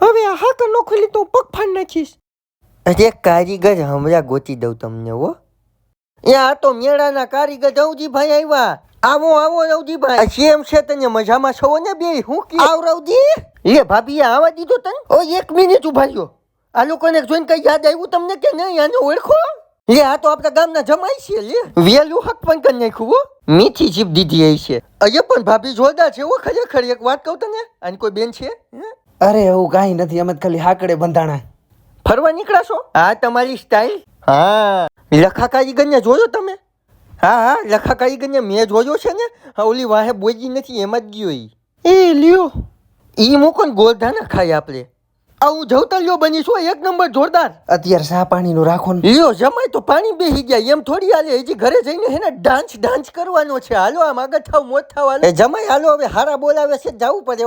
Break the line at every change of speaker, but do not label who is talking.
હવે આ હાકર નો ખોલી તો પગ ફાડ નાખીશ
અરે કારીગર હમણાં ગોતી દઉં તમને હો. એ આ તો મેળાના કારીગર રવજીભાઈ આવ્યા. આવો આવો રવજીભાઈ. સેમ છે તને મજામાં છો ને બે? હું કે આવ રવજી. લે ભાભી આવા દીધો તને? ઓ એક મિનિટ ઊભા રહ્યો. આ લોકોને જોઈને કઈ યાદ આવ્યું તમને કે નહીં? આને ઓળખો? લે આ તો આપણા ગામના જમાઈ છે લે. વેલું હક પણ કરી નાખ્યું હો. મીઠી જીભ દીધી એ છે. અయ్య પણ ભાભી જોરદાર છે હો ખરેખર એક વાત કહું તને આની કોઈ બેન છે?
અરે એવું કાંઈ નથી અમે ખાલી હાકડે બંધાણા.
ફરવા નીકળાશો હા તમારી સ્ટાઇલ હા. લખા કારીગરને જોયો તમે? હા હા લખા કારીગરને મેં જોયો છે ને. હા ઓલી વાહે બોજી નથી એમ જ ગયો
એ લ્યો.
એ મૂકો ને ગોળધાના ખાય આપણે. આ હું જવતલિયો બની છું એક નંબર જોરદાર.
અત્યારે સા પાણીનું રાખો ને.
લ્યો જમાય તો પાણી બેહી ગયા એમ થોડી હાલે. હજી ઘરે જઈને હે ને ડાન્સ ડાન્સ કરવાનો છે. હાલો આમ આગળ થાવ મોત થાવ હાલો. જમાય હાલો હવે હારા બોલાવે છે જવું પડે